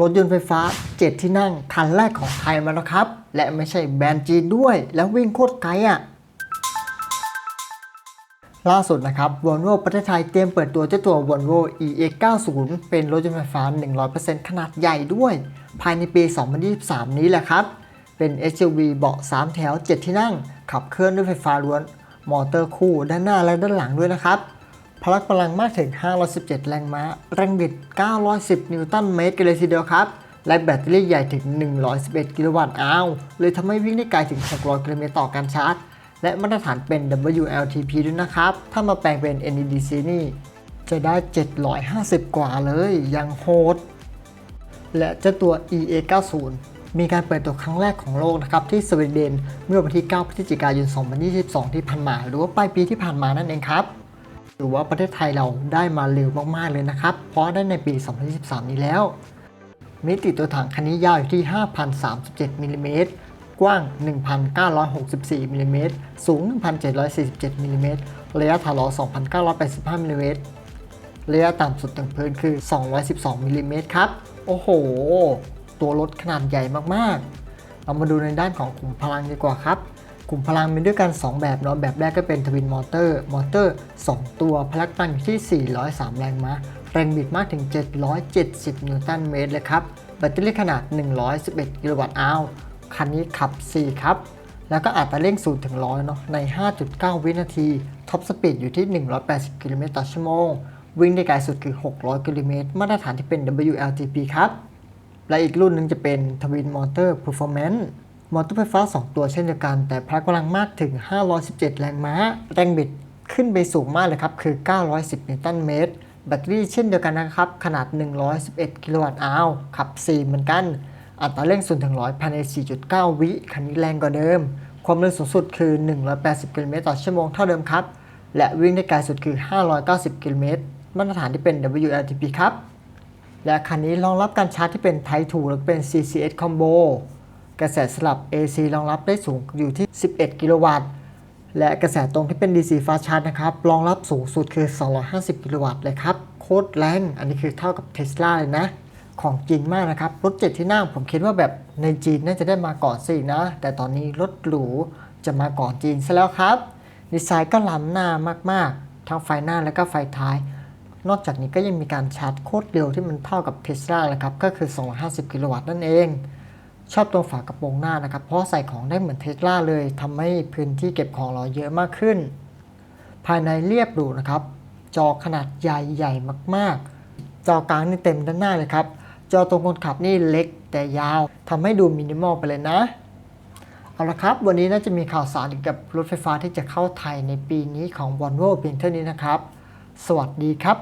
รถยนต์ไฟฟ้า 7 ที่นั่งคันแรกของไทยมาแล้วครับ และไม่ใช่แบรนด์จีนด้วย แล้ววิ่งโคตรไกลอะ ล่าสุดนะครับ Volvo ประเทศไทยเตรียมเปิดตัวเจ้าตัว Volvo EX90 เป็นรถยนต์ไฟฟ้า 100%ขนาดใหญ่ด้วย ภายในปี 2023 นี้แหละครับ เป็น SUV เบาะ 3 แถว 7 ที่นั่ง ขับเคลื่อนด้วยไฟฟ้าล้วน มอเตอร์คู่ด้านหน้าและด้านหลังด้วยนะครับ พละกำลังมากถึง 517 แรงม้า แรงบิด 910 นิวตันเมตรกันเลยทีเดียวครับ และแบตเตอรี่ใหญ่ถึง 111 กิโลวัตต์อาวเลยทำให้วิ่งได้ไกลถึง 600 กิโลเมตรต่อการชาร์จ และมาตรฐานเป็น WLTP ด้วยนะครับ ถ้ามาแปลงเป็น NEDC นี่ จะได้ 750 กว่าเลยยังโหด และเจ้าตัว EA90 มีการเปิดตัวครั้งแรกของโลกนะครับที่สวีเดนเมื่อวันที่ 9 พฤศจิกายน 2022 ที่ผ่านมา หรือว่าปลายปีที่ผ่านมานั่นเองครับ หรือว่าประเทศไทยเราได้มาเร็วมากๆเลยนะครับ เพราะได้ในปี 2023 นี้แล้ว มิติตัวถังคันนี้ยาวอยู่ที่ 5,037มิลลิเมตรกว้าง 1,964มิลลิเมตรสูง 1,747มิลลิเมตรระยะถาวร2,985มิลลิเมตรระยะต่ำสุดถึงพื้นคือ 212มิลลิเมตรครับ โอ้โห ตัวรถขนาดใหญ่มากๆ เรามาดูในด้านของขุมพลังดีกว่าครับ ขุมพลังมีด้วยกัน 2 แบบเนาะแบบแรกก็เป็นทวินมอเตอร์มอเตอร์ 2 ตัวพลังตั้งอยู่ที่ 403 แรงม้าแรงบิดมากถึง 770 นิวตันเมตรเลยครับแบตเตอรี่ขนาด 111 กิโลวัตต์อาวคันนี้ขับ 4 ครับ แล้วก็อัตราเร่ง0ถึง100เนาะใน 5.9 วินาที ท็อปสปีดอยู่ที่ 180 กิโลเมตรต่อชั่วโมง วิ่งได้ไกลสุดคือ 600 กิโลเมตร มาตรฐานที่เป็น WLTP ครับ และอีกรุ่นหนึ่งจะเป็น Twin Motor Performance มอเตอร์ไฟฟ้า 2 ตัวเช่นเดียวกัน แต่พละกำลังมากถึง 517 แรงม้า แรงบิดขึ้นไปสูงมากเลยครับ คือ 910 นิวตันเมตร แบตเตอรี่เช่นเดียวกันนะครับ ขนาด 111 กิโลวัตต์อาวขับ 4 เหมือนกัน อัตราเร่ง0ถึง100ภายใน 4.9 วิ คันนี้แรงกว่าเดิม ความเร็วสูงสุดคือ 180 กิโลเมตรต่อชั่วโมงเท่าเดิมครับ และวิ่งได้ไกลสุดคือ 590 กิโลเมตร มาตรฐานที่เป็น WLTP ครับ และคันนี้รองรับการชาร์จที่เป็น Type 2และเป็น CCS Combo กระแสสลับ AC รองรับได้สูงอยู่ที่ 11 กิโลวัตต์ และกระแสตรงที่เป็น DC Fast Charge นะครับรองรับสูงสุดคือ 250 กิโลวัตต์เลยครับ โคตรแรง อันนี้คือเท่ากับ Tesla เลยนะ ของจริงมากนะครับ รถ7ที่นั่งผมคิดว่าแบบในจีนน่าจะได้มาก่อนสินะ แต่ตอนนี้รถหรูจะมาก่อนจีนซะแล้วครับ ดีไซน์ก็ล้ำหน้ามากๆ ทั้งไฟหน้าและก็ไฟท้ายนอกจากนี้ก็ยังมีการชาร์จโคตรเร็วที่มันเท่ากับ Tesla เลยครับ ก็คือ 250 กิโลวัตต์นั่นเอง ชอบตัวฝากระโปรงหน้านะครับ เพราะใส่ของได้เหมือน Tesla เลยทำให้พื้นที่เก็บของเราเยอะมากขึ้น ภายในเรียบหรูนะครับ จอขนาดใหญ่ใหญ่มากๆ จอกลางนี่เต็มด้านหน้าเลยครับ จอตรงคนขับนี่เล็กแต่ยาวทำให้ดูมินิมอลไปเลยนะเอาละครับ วันนี้น่าจะมีข่าวสารเกี่ยวกับรถไฟฟ้าที่จะเข้าไทยในปีนี้ของ Volvo เพียงเท่านี้นะครับ สวัสดีครับ